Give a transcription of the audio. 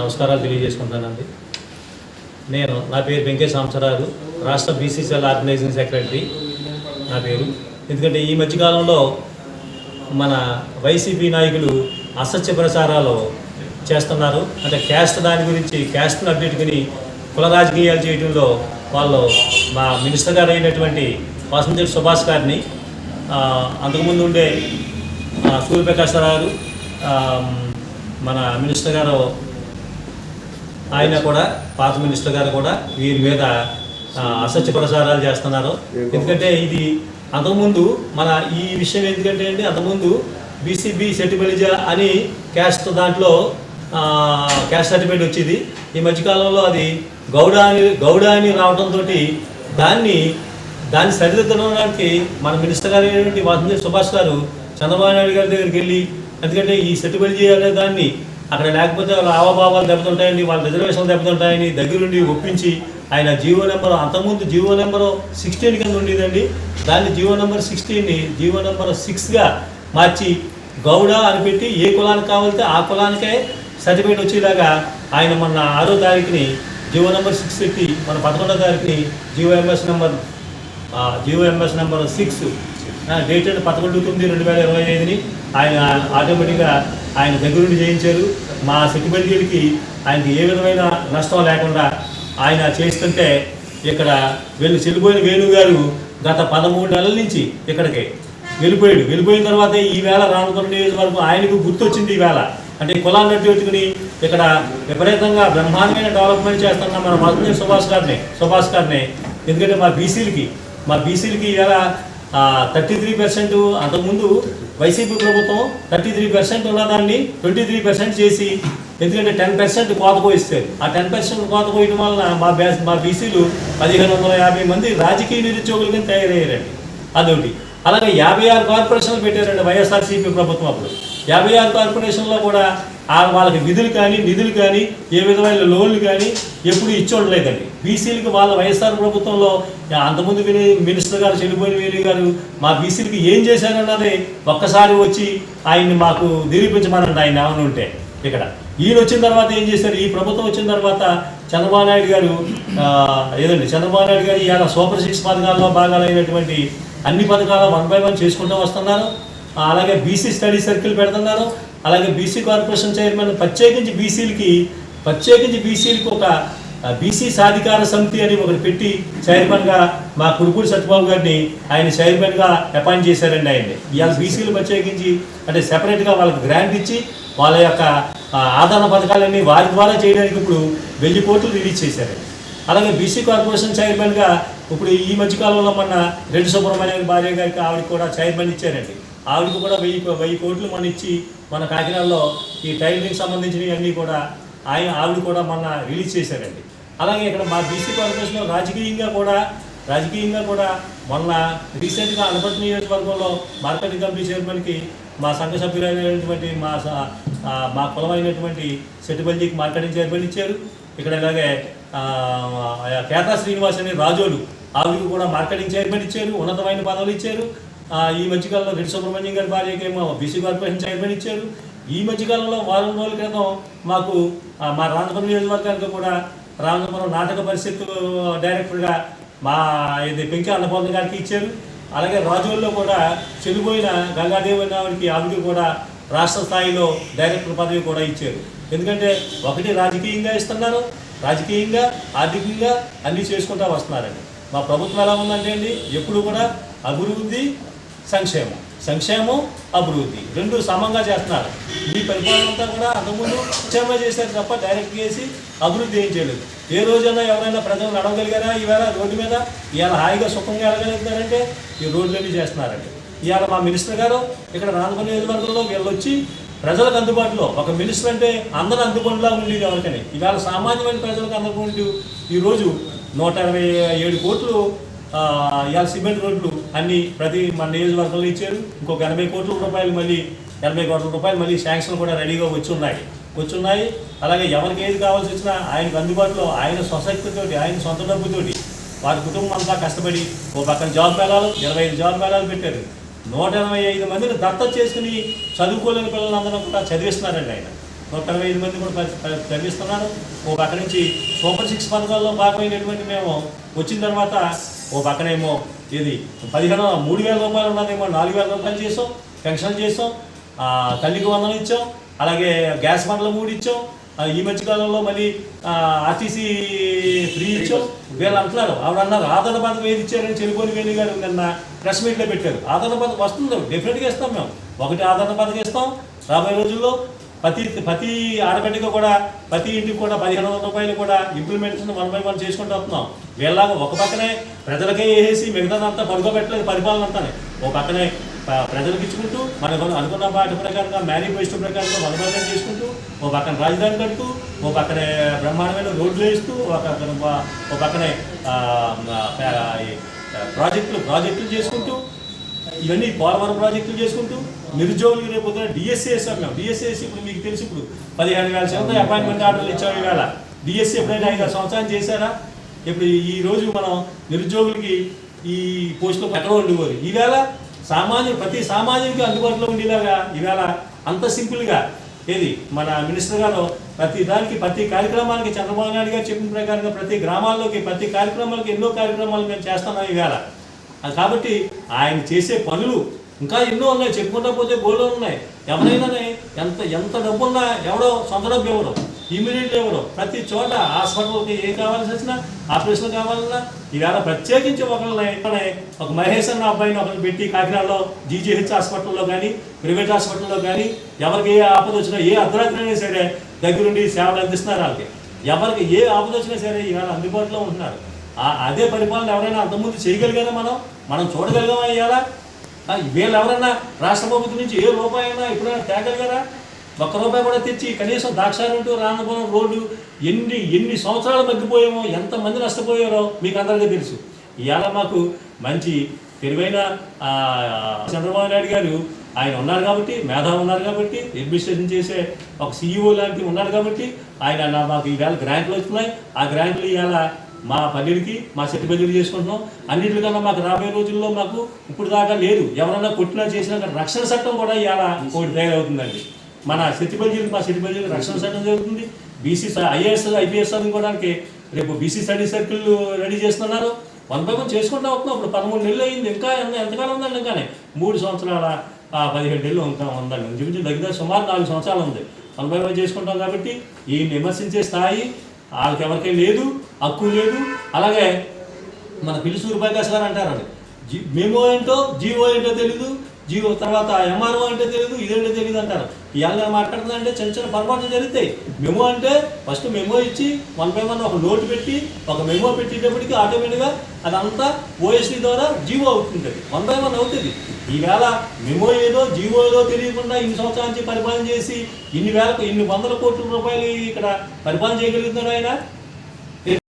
నమస్కారాలు తెలియజేసుకుంటానండి. నేను నా పేరు వెంకటేశ్ సాంసరాజు రాష్ట్ర బీసీసీఎల్ ఆర్గనైజింగ్ సెక్రటరీ నా పేరు. ఎందుకంటే ఈ మధ్యకాలంలో మన వైసీపీ నాయకులు అసత్య ప్రచారాలు చేస్తున్నారు. అంటే క్యాస్ట్ దాని గురించి క్యాస్ట్ను అడ్డెట్టుకుని కుల రాజకీయాలు చేయడంలో వాళ్ళు మా మినిస్టర్ గారు అయినటువంటి వాసంతి సుభాష్ గారిని అంతకుముందు ఉండే సూర్యప్రకాశ్ గారు మన మినిస్టర్ గారు ఆయన కూడా పాత మినిస్టర్ గారు కూడా వీరి మీద అసత్య ప్రచారాలు చేస్తున్నారు. ఎందుకంటే ఇది అంతకుముందు మన ఈ విషయం ఎందుకంటే అండి అంతకుముందు బీసీబీ సర్టిఫికేట్ అని క్యాస్ట్ దాంట్లో క్యాస్ట్ సర్టిఫికేట్ వచ్చేది. ఈ మధ్యకాలంలో అది గౌడ అని గౌడ అని రావడంతో దాన్ని దాన్ని సరిదిద్దడానికి మన మినిస్టర్ గారు అయినటువంటి వాసంతి సుభాష్ గారు చంద్రబాబు నాయుడు గారి దగ్గరికి వెళ్ళి ఎందుకంటే ఈ సర్టిఫికేట్ చేయాలనే దాన్ని అక్కడ లేకపోతే వాళ్ళ ఆవభావాలు దెబ్బతింటాయని వాళ్ళ రిజర్వేషన్లు దెబ్బతింటాయని దగ్గరుండి ఒప్పించి ఆయన జీవో నెంబర్ అంతకుముందు జీవో నెంబర్ సిక్స్టీన్ కింద ఉండేదండి. దాన్ని జీవో నెంబర్ సిక్స్టీన్ని జీవో నెంబర్ సిక్స్గా మార్చి గౌడ అని పెట్టి ఏ కులానికి కావాలితే ఆ కులానికే సర్టిఫికేట్ వచ్చేలాగా ఆయన మొన్న ఆరో తారీఖుని జీవో నెంబర్ సిక్స్ పెట్టి మన పదకొండో తారీఖుని GO MS number GO MS number six dated పదకొండు తొమ్మిది రెండు వేల ఇరవై ఐదుని ఆయన ఆటోమేటిక్గా ఆయన దగ్గరుండి చేయించారు. మా సెక్యూరిటీకి ఆయనకి ఏ విధమైన నష్టం లేకుండా ఆయన చేస్తుంటే ఇక్కడ వెళ్ళి చెల్లిపోయిన వేణు గారు గత పదమూడు నెలల నుంచి ఇక్కడికి వెళ్ళిపోయాడు. వెళ్ళిపోయిన తర్వాత ఈవేళ వేళ రామపురం నియోజకవర్గం ఆయనకు గుర్తొచ్చింది ఈవేళ అంటే కులాన్ని పెట్టుకుని ఇక్కడ విపరీతంగా బ్రహ్మాండమైన డెవలప్మెంట్ చేస్తున్న మన మధుని సుభాష్ గారిని సుభాష్ గారిని. ఎందుకంటే మా బీసీలకి మా బీసీలకి ఈవేళ థర్టీ త్రీ పర్సెంట్ అంతకుముందు వైసీపీ ప్రభుత్వం థర్టీ త్రీ పర్సెంట్ ఉన్నదాన్ని ట్వంటీ త్రీ పర్సెంట్ చేసి ఎందుకంటే టెన్ పర్సెంట్ కోత పోయిస్తారు ఆ టెన్ పర్సెంట్ కోత పోయడం వలన మా బ్యాస్ మా బీసీలు పదిహేను వందల యాభై మంది రాజకీయ నిరుద్యోగుల కింద తయారయ్యారండి అదొకటి. అలాగే యాభై ఆరు కార్పొరేషన్లు పెట్టారండి వైఎస్ఆర్సీపీ ప్రభుత్వం అప్పుడు. యాభై ఆరు కార్పొరేషన్లో కూడా వాళ్ళకి విధులు కానీ నిధులు కానీ ఏ విధమైన లోన్లు కానీ ఎప్పుడు ఇచ్చోడలేదండి బీసీలకి వాళ్ళ వైఎస్ఆర్ ప్రభుత్వంలో అంతకుముందు విని మినిస్టర్ గారు చెల్లిపోయిన వేణు గారు మా బీసీలకి ఏం చేశారన్నది ఒక్కసారి వచ్చి ఆయన్ని మాకు నిరూపించమనండి ఆయన ఏమైనా ఉంటే. ఇక్కడ ఈయన వచ్చిన తర్వాత ఏం చేశారు? ఈ ప్రభుత్వం వచ్చిన తర్వాత చంద్రబాబు నాయుడు గారు ఏదండి? చంద్రబాబు నాయుడు గారు ఇవాళ సూపర్ సిక్స్ పథకాల్లో భాగాలైనటువంటి అన్ని పథకాలు వన్ బై వన్ చేసుకుంటూ వస్తున్నారు. అలాగే బీసీ స్టడీ సర్కిల్ పెడుతున్నారు. అలాగే బీసీ కార్పొరేషన్ చైర్మన్ ప్రత్యేకించి బీసీలకి ప్రత్యేకించి బీసీలకి ఒక బీసీ సాధికార సమితి అని ఒకటి పెట్టి చైర్మన్గా మా కుడుకూడి సత్యబాబు గారిని ఆయన చైర్మన్గా అపాయింట్ చేశారండి ఆయన్ని. ఇవాళ బీసీలు ప్రత్యేకించి అంటే సెపరేట్గా వాళ్ళకి గ్రాంట్ ఇచ్చి వాళ్ళ యొక్క ఆదరణ పథకాలన్నీ వారి ద్వారా చేయడానికి ఇప్పుడు వెయ్యి కోట్లు రిలీజ్ చేశారండి. అలాగే బీసీ కార్పొరేషన్ చైర్మన్గా ఇప్పుడు ఈ మధ్యకాలంలో మొన్న రెడ్డి సుబ్రహ్మణ్యం భార్య గారికి ఆవిడకి కూడా చైర్మన్ ఇచ్చారండి. ఆవిడకి కూడా వెయ్యి వెయ్యి కోట్లు మన ఇచ్చి మన కాకినాడలో ఈ టైలరింగ్ సంబంధించినవి అన్నీ కూడా ఆయన ఆవిడ కూడా మొన్న రిలీజ్ చేశారండి. అలాగే ఇక్కడ మా బీసీ కార్పొరేషన్లో రాజకీయంగా కూడా రాజకీయంగా కూడా మొన్న రీసెంట్గా అనపర్తి నియోజకవర్గంలో మార్కెటింగ్ కమిటీ చైర్మన్కి మా సంఘ సభ్యులైనటువంటి మా స- మా కులమైనటువంటి సెట్టుబల్జీకి మార్కెటింగ్ చైర్మన్ ఇచ్చారు. ఇక్కడ ఇలాగే కేతా శ్రీనివాస్ అనే రాజోలు ఆవిడకి కూడా మార్కెటింగ్ చైర్మన్ ఇచ్చారు ఉన్నతమైన పదవులు ఇచ్చారు. ఈ మధ్యకాలంలో రెడ్డి సుబ్రహ్మణ్యం గారి భార్యకేమో బీసీ కార్పొరేషన్ చైర్మన్ ఇచ్చారు. ఈ మధ్యకాలంలో వారం రోజుల క్రితం మాకు మా రాజపురం నియోజకవర్గానికి కూడా రామపురం నాటక పరిషత్ డైరెక్టర్గా మా ఇది పెంకి అన్నపూర్ణ గారికి ఇచ్చారు. అలాగే రాజుల్లో కూడా చెడిపోయిన గంగాదేవి అనే ఆవిడకి ఆవిడకి కూడా రాష్ట్ర స్థాయిలో డైరెక్టర్ పదవి కూడా ఇచ్చారు. ఎందుకంటే ఒకటి రాజకీయంగా ఇస్తున్నారు రాజకీయంగా ఆర్థికంగా అన్నీ చేసుకుంటూ వస్తున్నారండి. మా ప్రభుత్వం ఎలా ఉందంటే అండి ఎప్పుడు కూడా అభివృద్ధి సంక్షేమం. సంక్షేమం అభివృద్ధి. రెండు సమంగా చేస్తున్నారు. ఈ పరిపాలన అంతా కూడా అంతకుముందు సంక్షేమం చేశారు తప్ప డైరెక్ట్ చేసి అభివృద్ధి ఏం చేయలేదు. ఏ రోజైనా ఎవరైనా ప్రజలు నడవగలిగారా ఈవేళ రోడ్డు మీద ఇవాళ హాయిగా సుఖంగా వెళ్ళగలుగుతారంటే ఈ రోడ్లన్నీ చేస్తున్నారండి. ఇవాళ మా మినిస్టర్ గారు ఇక్కడ రానుకునే నియోజకవర్గంలో వీళ్ళు వచ్చి ప్రజలకు అందుబాటులో ఒక మినిస్టర్ అంటే అందరూ అందుబాటులో ఉండేది ఎవరికని? ఇవాళ సామాన్యమైన ప్రజలకు అందుబాటు ఈరోజు నూట ఇరవై ఏడు కోట్లు ఇవాళ సిమెంట్ రోడ్లు అన్ని ప్రతి మన నియోజకవర్గంలో ఇచ్చారు. ఇంకొక ఎనభై కోట్ల రూపాయలు మళ్ళీ ఎనభై కోట్ల రూపాయలు మళ్ళీ శాంక్షన్ కూడా రెడీగా వచ్చి ఉన్నాయి వచ్చి ఉన్నాయి అలాగే ఎవరికి ఏది కావాల్సి వచ్చినా ఆయనకు అందుబాటులో ఆయన స్వశక్తితోటి ఆయన సొంత డబ్బుతోటి వారి కుటుంబం అంతా కష్టపడి ఓ పక్కన జాబ్ మేళాలు ఇరవై ఐదు జాబ్ మేళాలు పెట్టారు. నూట ఎనభై ఐదు మందిని దత్త చేసుకుని చదువుకోలేని పిల్లలందరూ కూడా చదివిస్తున్నారండి ఆయన. నూట ఇరవై ఐదు మంది కూడా చదివిస్తున్నారు. ఓ పక్క నుంచి సూపర్ సిక్స్ పథకాల్లో భాగమైనటువంటి మేము వచ్చిన తర్వాత ఓ పక్కనేమో ఇది పదిహేను మూడు వేల రూపాయలు ఉన్నదేమో నాలుగు వేల రూపాయలు చేసాం పెన్షన్ చేసాం తల్లికి వందనం ఇచ్చాం అలాగే గ్యాస్ బండ్లు మూడు ఇచ్చాం ఈ మధ్యకాలంలో మళ్ళీ ఆర్టీసీ ఫ్రీ ఇచ్చాం వీళ్ళు అంటున్నారు ఆవిడ అన్నారు ఆదరణ పథకం ఏది ఇచ్చారని చెలిపోని వేణి గారు నిన్న ప్రెస్ మీట్లో పెట్టారు. ఆదరణ పథకం వస్తుంది డెఫినెట్గా ఇస్తాం మేము. ఒకటి ఆదరణ పథకం ఇస్తాం రాబోయే రోజుల్లో ప్రతి ప్రతి ఆడబిడ్డకు కూడా ప్రతి ఇంటికి కూడా పదిహేను వందల రూపాయలు కూడా ఇంప్లిమెంటేషన్ వన్ బై వన్ చేసుకుంటూ వస్తున్నాం. వీళ్ళలాగా ఒక పక్కనే ప్రజలకే వేసి మిగతాదంతా పడుకోబెట్టలేదు పరిపాలన అంతానే. ఒక పక్కనే ప- ప్రజలకు ఇచ్చుకుంటూ మనకు అనుకున్న వాటి ప్రకారంగా మేనిఫెస్టో ప్రకారంగా వనభాగం చేసుకుంటూ ఓ పక్కన రాజధాని కడుతూ ఓ పక్కనే బ్రహ్మాండమైన రోడ్లు వేస్తూ ఒక పక్కన ఓ పక్కనే ప్రాజెక్టులు ప్రాజెక్టులు చేసుకుంటూ ఇవన్నీ పోలవరం ప్రాజెక్టులు చేసుకుంటూ నిరుద్యోగులకి రేపు పొద్దున డిఎస్సీ వేసాం మేము డిఎస్సీ వేసి ఇప్పుడు మీకు తెలుసు ఇప్పుడు పదిహేను వేల శాతం అపాయింట్మెంట్ ఆర్డర్లు ఇచ్చాం ఈవేళ డిఎస్సీ ఎప్పుడైనా ఐదు సంవత్సరాలు చేశారా? ఇప్పుడు ఈ రోజు మనం నిరుద్యోగులకి ఈ పోస్టులు ఎక్కడ ఉండేవారు ఈవేళ సామాన్యుడు ప్రతి సామాన్యుడికి అందుబాటులో ఉండేలాగా ఈవేళ అంత సింపుల్గా ఏది? మన మినిస్టర్ గారు ప్రతి దానికి ప్రతి కార్యక్రమానికి చంద్రబాబు నాయుడు గారు చెప్పిన ప్రకారంగా ప్రతి గ్రామాల్లోకి ప్రతి కార్యక్రమాలకి ఎన్నో కార్యక్రమాలు మేము చేస్తున్నాం ఈవేళ. కాబట్టి ఆయన చేసే పనులు ఇంకా ఎన్నో ఉన్నాయి. చెప్పుకుంటా పోతే గోల్డ్ ఉన్నాయి. ఎవరైనా ఎంత ఎంత డబ్బు ఉన్నా ఎవడో సొంత డబ్బు ఎవరు ఇమీడియట్ ఎవరు ప్రతి చోట హాస్పిటల్కి ఏం కావాల్సి వచ్చినా ఆపరేషన్ కావాలన్నా ఈవేళ ప్రత్యేకించి ఒకళ్ళని ఒక మహేష్ అన్న అబ్బాయిని ఒకరిని పెట్టి కాకినాడలో జీజీహెచ్ హాస్పిటల్లో కానీ ప్రైవేట్ హాస్పిటల్లో కానీ ఎవరికి ఏ ఆపద వచ్చినా ఏ అర్ధరాత్రి అయినా సరే దగ్గరుండి సేవలు అందిస్తున్నారు వాళ్ళకి. ఎవరికి ఏ ఆపద వచ్చినా సరే ఈవేళ అందుబాటులో ఉంటున్నారు. ఆ- అదే పరిపాలన ఎవరైనా అంతకుముందు చేయగలిగారా మనం? మనం చూడగలిగామా ఇవాళ వీళ్ళు ఎవరన్నా రాష్ట్ర ప్రభుత్వం నుంచి ఏ రూపాయి అయినా ఎప్పుడైనా తేగలిగారా? ఒక్క రూపాయి కూడా తెచ్చి కనీసం దాక్షారంటూ రానపురం రోడ్డు ఎన్ని ఎన్ని సంవత్సరాలు మగ్గిపోయామో ఎంతమంది నష్టపోయారో మీకు అందరికీ తెలుసు. ఇవాళ మాకు మంచి తెలివైన చంద్రబాబు నాయుడు గారు ఆయన ఉన్నారు కాబట్టి మేధావి ఉన్నారు కాబట్టి అడ్మినిస్ట్రేషన్ చేసే ఒక సీఈఓ లాంటివి ఉన్నారు కాబట్టి ఆయన మాకు ఈవేళ గ్రాంట్లు వస్తున్నాయి. ఆ గ్రాంట్లు ఇవాళ మా పల్లెలకి మా చెట్టు బదిలీ చేసుకుంటున్నాం. అన్నింటికన్నా మాకు రాబోయే రోజుల్లో మాకు ఇప్పుడు దాకా లేదు. ఎవరన్నా కొట్టినా చేసినా రక్షణ చట్టం కూడా ఇవాళ ఒకటి తయారవుతుందండి మన సెట్టిబల్జీలకు మా సెట్టిబల్జీలకు రక్షణ చట్టం జరుగుతుంది. బీసీ ఐఏఎస్ ఐపీఎస్ అనుకోవడానికి రేపు బీసీ స్టడీ సర్కిల్ రెడీ చేస్తున్నారు. వన్ బై వన్ చేసుకుంటా వస్తున్నాం. ఇప్పుడు పదమూడు నెలలు అయింది. ఇంకా ఎంతకాలం ఉందండి ఇంకానే? మూడు సంవత్సరాల పదిహేడు నెలలు ఇంకా ఉందండి. ఇంచుమించు దగ్గర సుమారు నాలుగు సంవత్సరాలు ఉంది. వన్ బై వన్ చేసుకుంటాం కాబట్టి ఈ విమర్శించే స్థాయి వాళ్ళకి ఎవరికీ లేదు హక్కు లేదు. అలాగే మన పిలుసూరు ప్రకాష్ గారు అంటారండి జీ మేమో ఏంటో జీవో ఏంటో తెలీదు. జీవో తర్వాత ఎంఆర్ఓ అంటే తెలియదు ఇదేంటో తెలియదు అంటారు. ఇవాళ మాట్లాడుతుందంటే చిన్న చిన్న పొరపాట్లు జరుగుతాయి. మెమో అంటే ఫస్ట్ మెమో ఇచ్చి వన్ బై వన్ ఒక నోట్ పెట్టి ఒక మెమో పెట్టేటప్పటికి ఆటోమేటిక్గా అదంతా ఓఎస్డి ద్వారా జీవో అవుతుంటుంది. వన్ బై వన్ అవుతుంది. ఈవేళ మెమో ఏదో జీవో ఏదో తెలియకుండా ఇన్ని సంవత్సరాల నుంచి పరిపాలన చేసి ఇన్ని వేలకు ఇన్ని వందల కోట్ల రూపాయలు ఇక్కడ పరిపాలన చేయగలుగుతున్నారు ఆయన.